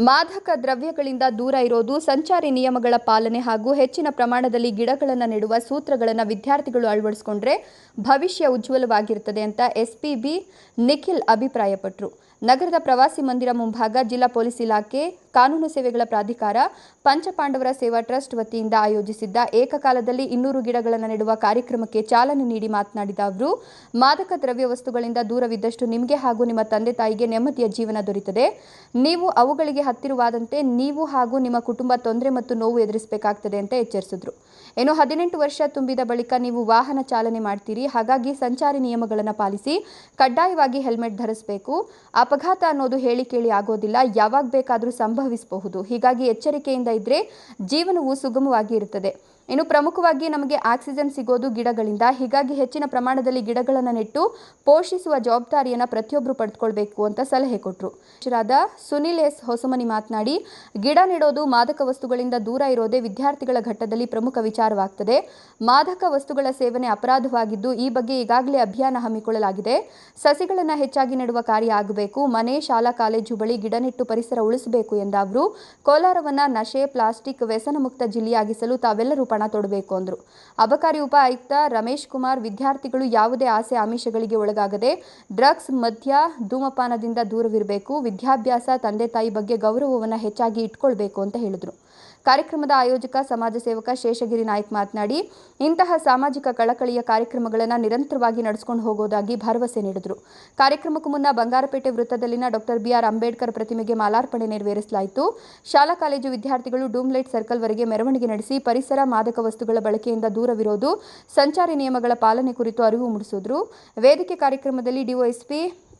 ಮಾದಕ ದ್ರವ್ಯಗಳಿಂದ ದೂರ ಇರೋದು ಸಂಚಾರಿ ನಿಯಮಗಳ ಪಾಲನೆ ಹಾಗೂ ಹೆಚ್ಚಿನ ಪ್ರಮಾಣದಲ್ಲಿ ಗಿಡಗಳನ್ನು ನೆಡುವ ಸೂತ್ರಗಳನ್ನು ವಿದ್ಯಾರ್ಥಿಗಳು ಅಳವಡಿಸಿಕೊಂಡ್ರೆ ಭವಿಷ್ಯ ಉಜ್ವಲವಾಗಿರುತ್ತದೆ ಅಂತ ಎಸ್ಪಿಬಿ ನಿಖಿಲ್ ಅಭಿಪ್ರಾಯಪಟ್ಟರು ನಗರದ ಪ್ರವಾಸಿ ಮಂದಿರ ಮುಂಭಾಗ ಜಿಲ್ಲಾ ಪೊಲೀಸ್ ಇಲಾಖೆ ಕಾನೂನು ಸೇವೆಗಳ ಪ್ರಾಧಿಕಾರ, ಪಂಚಪಾಂಡವರ ಸೇವಾ ಟ್ರಸ್ಟ್ ವತಿಯಿಂದ ಆಯೋಜಿಸಿದ್ದ ಏಕಕಾಲದಲ್ಲಿ ಇನ್ನೂರು ಗಿಡಗಳನ್ನು ನೆಡುವ ಕಾರ್ಯಕ್ರಮಕ್ಕೆ ಚಾಲನೆ ನೀಡಿ ಮಾತನಾಡಿದ ಅವರು, ಮಾದಕ ದ್ರವ್ಯ ವಸ್ತುಗಳಿಂದ ದೂರವಿದ್ದಷ್ಟು ನಿಮಗೆ ಹಾಗೂ ನಿಮ್ಮ ತಂದೆ ತಾಯಿಗೆ ನೆಮ್ಮದಿಯ ಜೀವನ ದೊರೆಯುತ್ತದೆ. ನೀವು ಅವುಗಳಿಗೆ ಹತ್ತಿರವಾದಂತೆ ನೀವು ಹಾಗೂ ನಿಮ್ಮ ಕುಟುಂಬ ತೊಂದರೆ ಮತ್ತು ನೋವು ಎದುರಿಸಬೇಕಾಗ್ತದೆ ಅಂತ ಎಚ್ಚರಿಸಿದ್ರು. ಏನು ಹದಿನೆಂಟು ವರ್ಷ ತುಂಬಿದ ಬಳಿಕ ನೀವು ವಾಹನ ಚಾಲನೆ ಮಾಡ್ತೀರಿ. ಹಾಗಾಗಿ ಸಂಚಾರಿ ನಿಯಮಗಳನ್ನು ಪಾಲಿಸಿ ಕಡ್ಡಾಯವಾಗಿ ಹೆಲ್ಮೆಟ್ ಧರಿಸಬೇಕು. ಅಪಘಾತ ಅನ್ನೋದು ಹೇಳಿ ಕೇಳಿ ಆಗೋದಿಲ್ಲ. ಯಾವಾಗ ಬೇಕಾದರೂ ಸಂಭವಿಸಬಹುದು ಹೀಗಾಗಿ ಎಚ್ಚರಿಕೆಯಿಂದ ಇದ್ರೆ ಜೀವನವು ಸುಗಮವಾಗಿ ಇರುತ್ತದೆ. ಇನ್ನು ಪ್ರಮುಖವಾಗಿ ನಮಗೆ ಆಕ್ಸಿಜನ್ ಸಿಗೋದು ಗಿಡಗಳಿಂದ. ಹೀಗಾಗಿ ಹೆಚ್ಚಿನ ಪ್ರಮಾಣದಲ್ಲಿ ಗಿಡಗಳನ್ನು ನೆಟ್ಟು ಪೋಷಿಸುವ ಜವಾಬ್ದಾರಿಯನ್ನು ಪ್ರತಿಯೊಬ್ಬರು ಪಡೆದುಕೊಳ್ಬೇಕು ಅಂತ ಸಲಹೆ ಕೊಟ್ಟರು ಶಿರಾದ ಸುನಿಲ್ ಎಸ್ ಹೊಸಮನಿ ಮಾತನಾಡಿ, ಗಿಡ ನೆಡೋದು ಮಾದಕ ವಸ್ತುಗಳಿಂದ ದೂರ ಇರೋದೇ ವಿದ್ಯಾರ್ಥಿಗಳ ಘಟ್ಟದಲ್ಲಿ ಪ್ರಮುಖ ವಿಚಾರವಾಗ್ತದೆ. ಮಾದಕ ವಸ್ತುಗಳ ಸೇವನೆ ಅಪರಾಧವಾಗಿದ್ದು ಈ ಬಗ್ಗೆ ಈಗಾಗಲೇ ಅಭಿಯಾನ ಹಮ್ಮಿಕೊಳ್ಳಲಾಗಿದೆ. ಸಸಿಗಳನ್ನು ಹೆಚ್ಚಾಗಿ ನೆಡುವ ಕಾರ್ಯ ಆಗಬೇಕು. ಮನೆ, ಶಾಲಾ, ಕಾಲೇಜು ಬಳಿ ಗಿಡ ನೆಟ್ಟು ಪರಿಸರ ಉಳಿಸಬೇಕು ಎಂದ ಅವರು ಕೋಲಾರವನ್ನ ನಶೆ, ಪ್ಲಾಸ್ಟಿಕ್ ವ್ಯಸನ ಮುಕ್ತ ಜಿಲ್ಲೆಯಾಗಿಸಲು ತಾವೆಲ್ಲರೂ ಪಣ ತೊಡಬೇಕು ಅಂದರು. ಅಬಕಾರಿ ಉಪ ಆಯುಕ್ತ ರಮೇಶ್ ಕುಮಾರ್, ವಿದ್ಯಾರ್ಥಿಗಳು ಯಾವುದೇ ಆಸೆ ಆಮಿಷಗಳಿಗೆ ಒಳಗಾಗದೆ ಡ್ರಗ್ಸ್ ಮದ್ಯ ಧೂಮಪಾನದಿಂದ ದೂರವಿರಬೇಕು, ವಿದ್ಯಾಭ್ಯಾಸ ತಂದೆ ತಾಯಿ ಬಗ್ಗೆ ಗೌರವವನ್ನು ಹೆಚ್ಚಾಗಿ ಇಟ್ಕೊಳ್ಬೇಕು ಅಂತ ಹೇಳಿದರು. ಕಾರ್ಯಕ್ರಮದ ಆಯೋಜಕ, ಸಮಾಜ ಸೇವಕ ಶೇಷಗಿರಿ ನಾಯ್ಕ್ ಮಾತನಾಡಿ, ಇಂತಹ ಸಾಮಾಜಿಕ ಕಳಕಳಿಯ ಕಾರ್ಯಕ್ರಮಗಳನ್ನು ನಿರಂತರವಾಗಿ ನಡೆಸಿಕೊಂಡು ಹೋಗೋದಾಗಿ ಭರವಸೆ ನೀಡಿದರು. ಕಾರ್ಯಕ್ರಮಕ್ಕೂ ಮುನ್ನ ಬಂಗಾರಪೇಟೆ ವೃತ್ತದಲ್ಲಿನ ಡಾಕ್ಟರ್ ಬಿಆರ್ ಅಂಬೇಡ್ಕರ್ ಪ್ರತಿಮೆಗೆ ಮಾಲಾರ್ಪಣೆ ನೆರವೇರಿಸಲಾಯಿತು. ಶಾಲಾ ಕಾಲೇಜು ವಿದ್ಯಾರ್ಥಿಗಳು ಡೂಮ್ಲೈಟ್ ಸರ್ಕಲ್ವರೆಗೆ ಮೆರವಣಿಗೆ ನಡೆಸಿ, ಪರಿಸರ ಮಾದಕ ವಸ್ತುಗಳ ಬಳಕೆಯಿಂದ ದೂರವಿರೋದು ಸಂಚಾರಿ ನಿಯಮಗಳ ಪಾಲನೆ ಕುರಿತು ಅರಿವು ಮೂಡಿಸಿದ್ರು. ವೇದಿಕೆ ಕಾರ್ಯಕ್ರಮದಲ್ಲಿ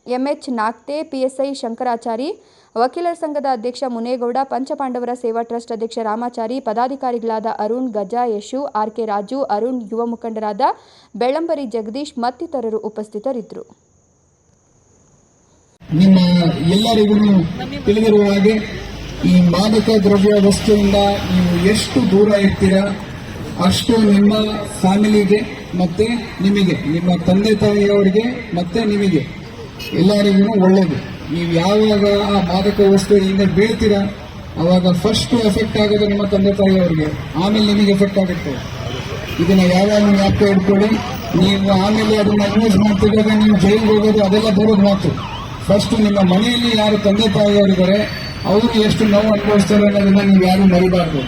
ಎಂಎಚ್ ನಾಗ್ತೆ ಪಿಎಸ್ಐ ಶಂಕರಾಚಾರಿ, ವಕೀಲರ ಸಂಘದ ಅಧ್ಯಕ್ಷ ಮುನೇಗೌಡ, ಪಂಚಪಾಂಡವರ ಸೇವಾ ಟ್ರಸ್ಟ್ ಅಧ್ಯಕ್ಷ ರಾಮಾಚಾರಿ, ಪದಾಧಿಕಾರಿಗಳಾದ ಅರುಣ್ ಗಜಾ ಯಶು ಆರ್ಕೆ ರಾಜು, ಅರುಣ್ ಯುವ ಮುಖಂಡರಾದ ಬೆಳ್ಳಂಬರಿ ಜಗದೀಶ್ ಮತ್ತಿತರರು ಉಪಸ್ಥಿತರಿದ್ದರು. ನಿಮ್ಮ ಎಲ್ಲರಿಗೂ ತಿಳಿದಿರುವ ಹಾಗೆ ಈ ಮಾದಕ ದ್ರವ್ಯ ವಸ್ತುವಿಂದ ನೀವು ಎಷ್ಟು ದೂರ ಇರ್ತೀರಾ, ಅಷ್ಟು ನಿಮ್ಮ ಫ್ಯಾಮಿಲಿಗೆ ಮತ್ತೆ ನಿಮಗೆ, ನಿಮ್ಮ ತಂದೆ ತಾಯಿಯವರಿಗೆ ಮತ್ತೆ ನಿಮಗೆ. ಎಲ್ಲರಿಗೂ ಒಳ್ಳೆಯದು ನೀವು ಯಾವಾಗ ಆ ಮಾದಕ ವಸ್ತುವಿನಿಂದ ಬೀಳ್ತೀರಾ? ಅವಾಗ ಫಸ್ಟ್ ಎಫೆಕ್ಟ್ ಆಗೋದು ನಿಮ್ಮ ತಂದೆ ತಾಯಿಯವರಿಗೆ. ಆಮೇಲೆ ನಿಮಗೆ ಎಫೆಕ್ಟ್ ಆಗುತ್ತೆ. ಇದನ್ನ ಯಾವಾಗ ಜ್ಞಾಪಕ ಇಟ್ಕೊಳ್ಳಿ ನೀವು ಆಮೇಲೆ ಅದನ್ನ ಯೂಸ್ ಮಾಡ್ತಿದ್ದಾಗ ನೀವು ಜೈಲಿಗೆ ಹೋಗೋದು ಅದೆಲ್ಲ ಬರೋದು ಮಾತು. ಫಸ್ಟ್ ನಿಮ್ಮ ಮನೆಯಲ್ಲಿ ಯಾರು ತಂದೆ ತಾಯಿಯವರಿದ್ದಾರೆ, ಅವರು ಎಷ್ಟು ನೋವು ಅನುಭವಿಸ್ತಾರೆ ಅನ್ನೋದನ್ನ ನೀವು ಯಾರು ಮರಿಬಾರ್ದು.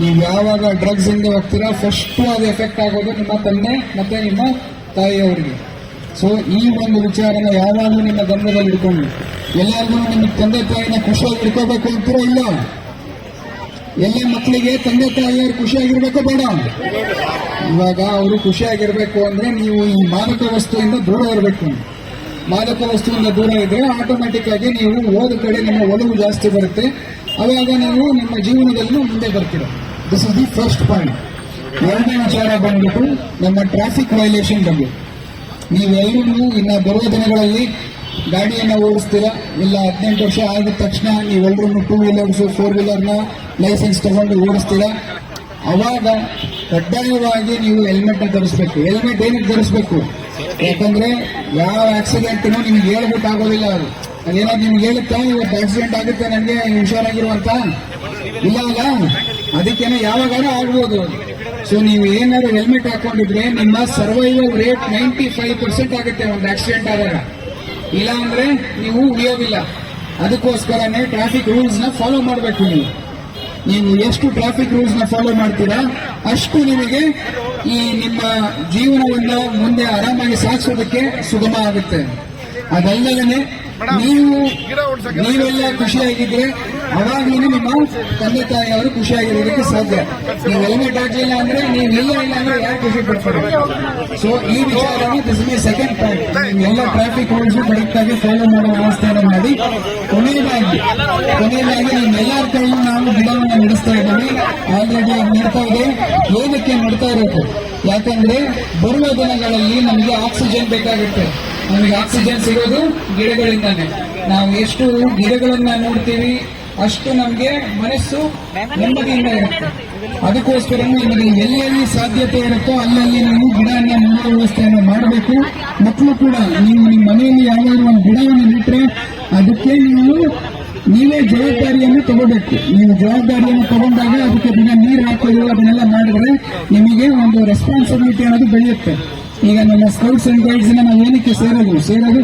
ನೀವು ಯಾವಾಗ ಡ್ರಗ್ಸ್ ಇಂದ ಹೋಗ್ತೀರಾ ಫಸ್ಟ್ ಅದು ಎಫೆಕ್ಟ್ ಆಗೋದು ನಿಮ್ಮ ತಂದೆ ಮತ್ತೆ ನಿಮ್ಮ ತಾಯಿಯವರಿಗೆ. ಸೊ ಈ ಒಂದು ವಿಚಾರನ ಯಾವಾಗಲೂ ನಿಮ್ಮ ಗಮನದಲ್ಲಿ ಇಟ್ಕೊಂಡು, ಎಲ್ಲರಿಗೂ ನಿಮ್ಮ ತಂದೆ ತಾಯಿನ ಖುಷಿಯಾಗಿ ಇಟ್ಕೋಬೇಕು ಅಂತೂ ಇಲ್ಲ? ಎಲ್ಲ ಮಕ್ಕಳಿಗೆ ತಂದೆ ತಾಯಿಯವರು ಖುಷಿಯಾಗಿರ್ಬೇಕು ಬೇಡ? ಇವಾಗ ಅವರು ಖುಷಿಯಾಗಿರ್ಬೇಕು ಅಂದ್ರೆ ನೀವು ಈ ಮಾದಕ ವಸ್ತುವಿಂದ ದೂರ ಇರಬೇಕು. ಮಾದಕ ವಸ್ತುವಿಂದ ದೂರ ಇದ್ರೆ ಆಟೋಮ್ಯಾಟಿಕ್ ಆಗಿ ನೀವು ಓದ ಕಡೆ ನಿಮ್ಮ ಒಲವು ಜಾಸ್ತಿ ಬರುತ್ತೆ. ಅವಾಗ ನೀವು ನಿಮ್ಮ ಜೀವನದಲ್ಲಿ ಮುಂದೆ ಬರ್ತೀರ. This is the first point ಎರಡನೇ ವಿಚಾರ ಬಂದ್ಬಿಟ್ಟು, ನಮ್ಮ ಟ್ರಾಫಿಕ್ ವೈಲೇಷನ್ ಬಗ್ಗೆ. ನೀವೆಲ್ಲರೂ ಇನ್ನು ಬರುವ ದಿನಗಳಲ್ಲಿ ಗಾಡಿಯನ್ನು ಓಡಿಸ್ತೀರಾ? ಇಲ್ಲ ಹದಿನೆಂಟು ವರ್ಷ ಆದ ತಕ್ಷಣ ನೀವೆಲ್ಲರೂ ಟೂ ವೀಲರ್ಸು ಫೋರ್ ವೀಲರ್ನ ಲೈಸೆನ್ಸ್ ತಗೊಂಡು ಓಡಿಸ್ತೀರಾ? ಅವಾಗ ಕಡ್ಡಾಯವಾಗಿ ನೀವು ಹೆಲ್ಮೆಟ್ನ ಧರಿಸ್ಬೇಕು. ಹೆಲ್ಮೆಟ್ ಏನಕ್ಕೆ ಧರಿಸ್ಬೇಕು? ಯಾಕಂದ್ರೆ ಯಾವ ಆಕ್ಸಿಡೆಂಟ್ನು ನಿಮ್ಗೆ ಹೇಳ್ಬಿಟ್ಟು ಆಗೋದಿಲ್ಲ ಅದು. ಅದೇನಾದ್ರು ನಿಮ್ಗೆ ಹೇಳುತ್ತಾ, ಇವತ್ತು ಆಕ್ಸಿಡೆಂಟ್ ಆಗುತ್ತೆ, ನನಗೆ ಹುಷಾರಾಗಿರುವಂತ? ಇಲ್ಲ ಅಲ್ಲ? ಅದಕ್ಕೇನೆ ಯಾವಾಗಾದ್ರೂ ಆಗ್ಬೋದು. ಸೊ ನೀವು ಏನಾದ್ರು ಹೆಲ್ಮೆಟ್ ಹಾಕೊಂಡಿದ್ರೆ ನಿಮ್ಮ survival rate ninety five percent ಆಗುತ್ತೆ ಒಂದು ಆಕ್ಸಿಡೆಂಟ್ ಆದಾಗ. ಇಲ್ಲ ಅಂದ್ರೆ ನೀವು ಉಳಿಯೋದಿಲ್ಲ. ಅದಕ್ಕೋಸ್ಕರನೇ ಟ್ರಾಫಿಕ್ ರೂಲ್ಸ್ನ ಫಾಲೋ ಮಾಡಬೇಕು ನೀವು. ನೀವು ಎಷ್ಟು ಟ್ರಾಫಿಕ್ ರೂಲ್ಸ್ನ ಫಾಲೋ ಮಾಡ್ತೀರಾ ಅಷ್ಟು ನಿಮಗೆ ಈ ನಿಮ್ಮ ಜೀವನವನ್ನ ಮುಂದೆ ಆರಾಮಾಗಿ ಸಾಗಿಸೋದಕ್ಕೆ ಸುಗಮ ಆಗುತ್ತೆ. ಅದಲ್ಲದೇ ನೀವು ನೀವೆಲ್ಲ ಖುಷಿಯಾಗಿದ್ರೆ ಅವಾಗ್ಲೂ ನಿಮ್ಮ ತಂದೆ ತಾಯಿಯವರು ಖುಷಿಯಾಗಿರೋದಕ್ಕೆ ಸಾಧ್ಯ. ನೀವು ಹೆಲ್ಮೆಟ್ ಹಾಕ್ಲಿಲ್ಲ ಅಂದ್ರೆ, ನೀವು ಎಲ್ಲ ಇಲ್ಲ ಅಂದ್ರೆ ಯಾರು ಖುಷಿ ಪಡ್ತಾರೆ? ಸೊ ಈ ವಿಚಾರ ದಿಸ್ ಮೈ ಸೆಕೆಂಡ್ ಪಾಯಿಂಟ್ ಎಲ್ಲ ಟ್ರಾಫಿಕ್ ರೂಲ್ಸ್ ಕರೆಕ್ಟ್ ಆಗಿ ಫಾಲೋ ಮಾಡೋ ವ್ಯವಸ್ಥೆಯನ್ನು ಮಾಡಿ. ಕೊನೆಯದಾಗಿ ಕೊನೆಯದಾಗಿ ನಿಮ್ಮೆಲ್ಲರ ಕೈಯಲ್ಲಿ ನಾವು ಗಿಡವನ್ನು ನಡೆಸ್ತಾ ಇದ್ದೀವಿ ಆಲ್ರೆಡಿ ನಡ್ತಾ ಇದೆ. ಏನಕ್ಕೆ ನಡ್ತಾ ಇರೋದು. ಯಾಕಂದ್ರೆ ಬರುವ ದಿನಗಳಲ್ಲಿ ನಮಗೆ ಆಕ್ಸಿಜನ್ ಬೇಕಾಗುತ್ತೆ. ನಮಗೆ ಆಕ್ಸಿಜನ್ ಸಿಗೋದು ಗಿಡಗಳಿಂದಾನೆ. ನಾವು ಎಷ್ಟು ಗಿಡಗಳನ್ನ ನೋಡ್ತೀವಿ ಅಷ್ಟು ನಮಗೆ ಮನಸ್ಸು ನೆಮ್ಮದಿಯಿಂದ ಇರುತ್ತೆ. ಅದಕ್ಕೋಸ್ಕರ ನಿಮಗೆ ಎಲ್ಲೆಲ್ಲಿ ಸಾಧ್ಯತೆ ಇರುತ್ತೋ ಅಲ್ಲಲ್ಲಿ ನೀವು ಗಿಡನ ನೆಡುವ ವ್ಯವಸ್ಥೆಯನ್ನು ಮಾಡಬೇಕು. ಮಕ್ಕಳು ಕೂಡ ನೀವು ನಿಮ್ಮ ಮನೆಯಲ್ಲಿ ಯಾವ್ದಾದ್ರು ಒಂದು ಗಿಡವನ್ನು ಬಿಟ್ಟರೆ ಅದಕ್ಕೆ ನೀವು ನೀವೇ ಜವಾಬ್ದಾರಿಯನ್ನು ತಗೋಬೇಕು. ನೀವು ಜವಾಬ್ದಾರಿಯನ್ನು ತಗೊಂಡಾಗ ಅದಕ್ಕೆ ದಿನ ನೀರು ಹಾಕೋದು ಅದನ್ನೆಲ್ಲ ಮಾಡಿದ್ರೆ ನಿಮಗೆ ಒಂದು ರೆಸ್ಪಾನ್ಸಿಬಿಲಿಟಿ ಅನ್ನೋದು ಬೆಳೆಯುತ್ತೆ. ಈಗ ನಮ್ಮ ಸ್ಕೌಟ್ಸ್ ಅಂಡ್ ಗೈಡ್ಸ್ ನಾವು ಏನಕ್ಕೆ ಸೇರೋದು? ಸೇರೋದು